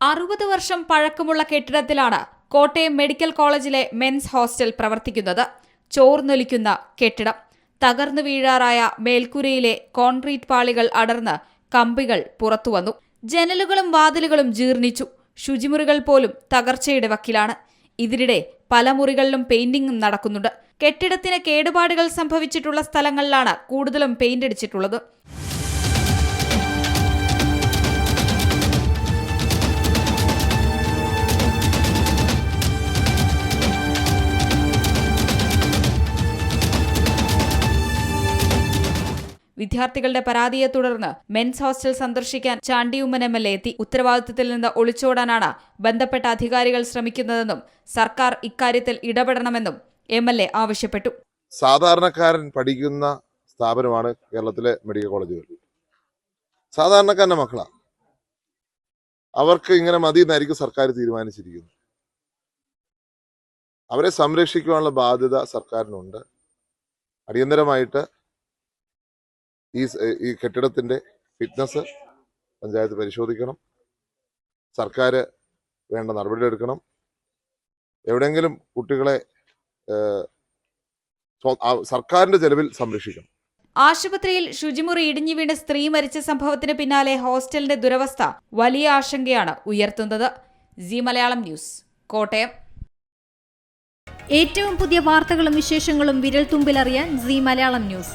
അറുപത് വർഷം പഴക്കമുള്ള കെട്ടിടത്തിലാണ് കോട്ടയം മെഡിക്കൽ കോളേജിലെ മെൻസ് ഹോസ്റ്റൽ പ്രവർത്തിക്കുന്നത്. ചോർന്നൊലിക്കുന്ന കെട്ടിടം. തകർന്നു വീഴാറായ മേൽക്കൂരയിലെ കോൺക്രീറ്റ് പാളികൾ അടർന്ന് കമ്പികൾ പുറത്തുവന്നു ജനലുകളും വാതിലുകളും ജീർണിച്ചു. ശുചിമുറികൾ പോലും തകർച്ചയുടെ വക്കിലാണ്. ഇതിനിടെ പല മുറികളിലും പെയിന്റിംഗും നടക്കുന്നുണ്ട്. കെട്ടിടത്തിന് കേടുപാടുകൾ സംഭവിച്ചിട്ടുള്ള സ്ഥലങ്ങളിലാണ് കൂടുതലും പെയിന്റ് അടിച്ചിട്ടുള്ളത്. വിദ്യാർത്ഥികളുടെ പരാതിയെ തുടർന്ന് മെൻസ് ഹോസ്റ്റൽ സന്ദർശിക്കാൻ ചാണ്ടിയുമ്മൻ എം എൽ എ എത്തി. ഉത്തരവാദിത്തത്തിൽ നിന്ന് ഒളിച്ചോടാനാണ് ബന്ധപ്പെട്ട അധികാരികൾ ശ്രമിക്കുന്നതെന്നും സർക്കാർ ഇക്കാര്യത്തിൽ ഇടപെടണമെന്നും എം എൽ എ ആവശ്യപ്പെട്ടു. സാധാരണക്കാരൻ പഠിക്കുന്ന സ്ഥാപനമാണ് കേരളത്തിലെ മെഡിക്കൽ കോളേജുകൾ. സാധാരണക്കാരന്റെ മക്കളാണ് അവർക്ക് ഇങ്ങനെ മതി എന്നായിരിക്കും സർക്കാർ തീരുമാനിച്ചിരിക്കുന്നത്. അവരെ സംരക്ഷിക്കുവാനുള്ള ബാധ്യത സർക്കാരിനുണ്ട്. അടിയന്തരമായിട്ട് ഈ ഈ കെട്ടിടത്തിന്റെ ഫിറ്റ്നസ് പഞ്ചായത്ത് പരിശോധിക്കണം. സർക്കാർ വേണ്ട നടപടിയെടുക്കണം എവിടെയെങ്കിലും കുട്ടികളെ സർക്കാരിന്റെ ചെലവിൽ സംരക്ഷിക്കണം. ആശുപത്രിയിൽ ശുചിമുറി ഇടിഞ്ഞു വീണ് സ്ത്രീ മരിച്ച സംഭവത്തിന് പിന്നാലെ ഹോസ്റ്റലിന്റെ ദുരവസ്ഥ വലിയ ആശങ്കയാണ് ഉയർത്തുന്നത്. Zee Malayalam news Kottayam. ഏറ്റവും പുതിയ വാർത്തകളും വിശേഷങ്ങളും വിരൽ തുമ്പിലറിയാൻ സി മലയാളം ന്യൂസ്.